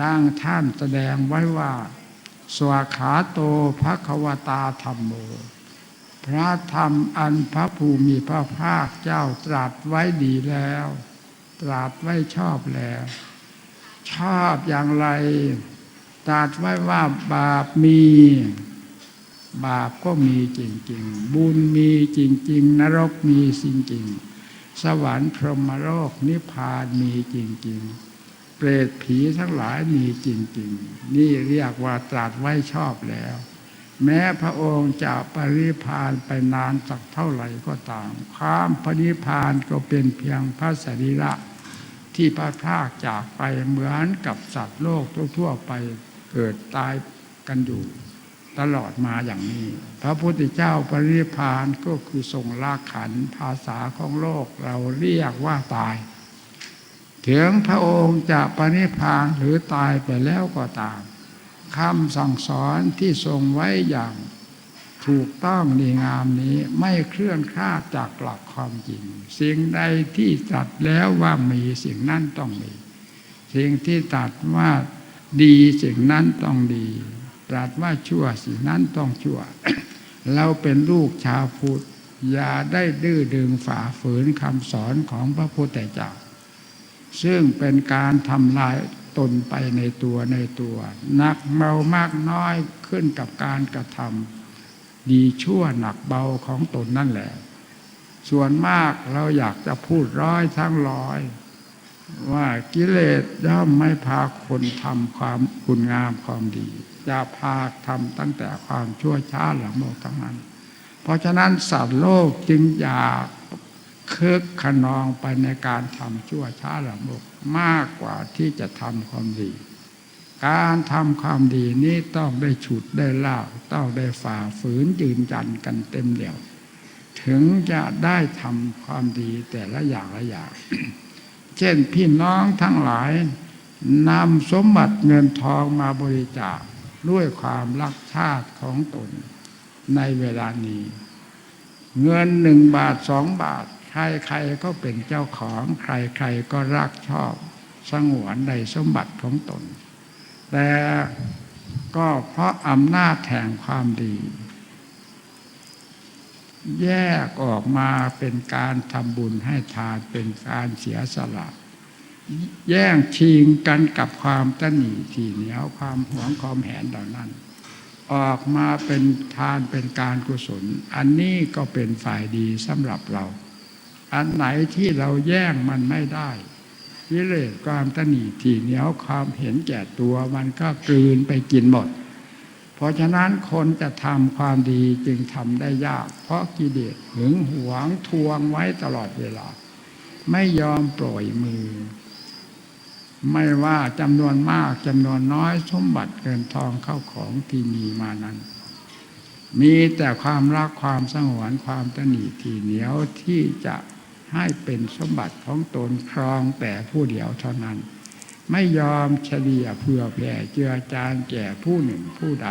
ดังท่านแสดงไว้ว่า สวาขาโตภควตาธรรมโม พระธรรมอันพระภูมิพระภาคเจ้าตรัสไว้ดีแล้ว ตรัสไว้ชอบแล้ว ชอบอย่างไร ตรัสไว้ว่าบาปมี บาปก็มีจริง ๆ บุญมีจริง ๆ นรกมีจริง ๆ สวรรค์พรหมโลกนิพพานมีจริง ๆ เปรตผีทั้งหลายมีจริงๆ นี่เรียกว่าตรัสไว้ชอบแล้ว แม้พระองค์จะปริพานไปนานสักเท่าไหร่ก็ตาม ความปริพานก็เป็นเพียงพระสรีระที่พระพากจากไปเหมือนกับสัตว์โลกทั่วๆไปเกิดตายกันอยู่ตลอดมาอย่างนี้ พระพุทธเจ้าปริพานก็คือทรงลาขันภาษาของโลกเราเรียกว่าตาย ถึงพระองค์จะปริพานหรือตายไปแล้วก็ตามคำสั่งสอนที่ทรงไว้อย่างถูกต้องดีงามนี้ไม่เคลื่อนคลาดจากหลักความจริง สิ่งใดที่ตรัสแล้วว่ามีสิ่งนั้นต้องมี สิ่งที่ตรัสว่าดีสิ่งนั้นต้องดีตรัสว่าชั่วสิ่งนั้นต้องชั่ว เราเป็นลูกชาวพุทธอย่าได้ดื้อดึงฝ่าฝืนคำสอนของพระพุทธเจ้า ซึ่งเป็นการทำลายตนไปในตัวในตัวหนักเมามากน้อยขึ้นกับการกระทำดีชั่วหนักเบาของตนนั่นแหละ ส่วนมากเราอยากจะพูดร้อยทั้งร้อย ว่ากิเลสย่อมไม่พาคนทำความคุณงามความดี จะพาทำตั้งแต่ความชั่วช้าหลังโลกทั้งนั้น เพราะฉะนั้นสัตว์โลกจึงอยาก คึกขนองไปในการทำชั่วช้าหลังโลกมากกว่าที่จะทำความดี การทำความดีนี้ต้องได้ฉุดได้ลากต้องได้ฝ่าฝืนยืนยันกันเต็มเดี่ยว ถึงจะได้ทำความดีแต่ละอย่างละอย่าง เช่นพี่น้องทั้งหลายนำสมบัติเงินทองมาบริจาคด้วยความรักชาติของตนในเวลานี้ เงินหนึ่งบาทสองบาท ใครๆก็เป็นเจ้าของ ใครๆก็รักชอบสงวนในสมบัติของตน แต่ก็เพราะอำนาจแห่งความดี แยกออกมาเป็นการทำบุญให้ทานเป็นการเสียสละแย่งชิงกันกับความตนีทีเหนียวความหวงความแหนเหล่านั้น ออกมาเป็นทานเป็นการกุศล อันนี้ก็เป็นฝ่ายดีสำหรับเรา อันไหนที่เราแย่งมันไม่ได้วิเลศความตนีทีเหนียวความเห็นแก่ตัวมันก็กลืนไปกินหมด เพราะฉะนั้นคนจะทำความดีจึงทำได้ยาก เพราะกิเลสหึงหวงทวงไว้ตลอดเวลา ไม่ยอมปล่อยมือ ไม่ว่าจำนวนมากจำนวนน้อยสมบัติเงินทองเข้าของที่มีมานั้น มีแต่ความรักความสงวนความตนีทีเหนียวที่จะ ให้เป็นสมบัติของตนครองแต่ผู้เดียวเท่านั้น ไม่ยอมเฉลี่ยเพื่อแผ่เจือจานแก่ผู้หนึ่งผู้ใด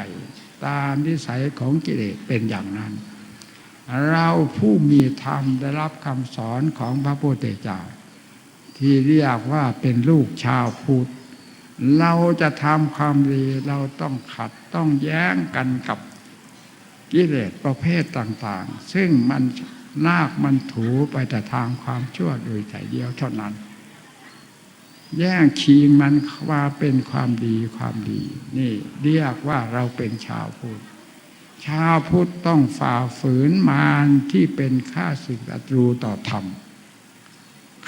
ตามนิสัยของกิเลสเป็นอย่างนั้น เราผู้มีธรรมได้รับคำสอนของพระพุทธเจ้าที่เรียกว่าเป็นลูกชาวพุทธเราจะทำความดีเราต้องขัดต้องแย้งกันกับกิเลสประเภทต่าง ๆ ซึ่งมัน ลากมันถูไปแต่ทางความชั่วโดยใจเดียวเท่านั้น แย่งชิงมันว่าเป็นความดีความดี นี่เรียกว่าเราเป็นชาวพุทธชาวพุทธต้องฝ่าฝืนมารที่เป็นข้าศึกศัตรูต่อธรรม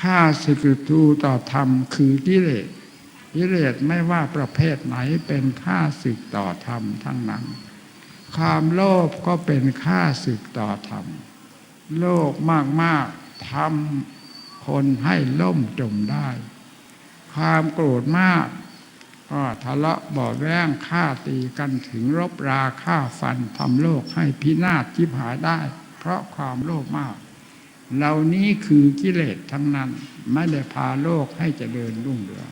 ข้าศึกศัตรูต่อธรรมคือกิเลสกิเลสไม่ว่าประเภทไหนเป็นข้าศึกต่อธรรมทั้งนั้น ความโลภก็เป็นข้าศึกต่อธรรม โลภมากๆทำคนให้ล่มจมได้ ความโกรธมากก็ทะเลาะบ่อแว้งฆ่าตีกันถึงรบราฆ่าฟันทำโลกให้พินาศจิบหายได้ เพราะความโลภมาก เหล่านี้คือกิเลสทั้งนั้น ไม่ได้พาโลกให้เจริญรุ่งเรือง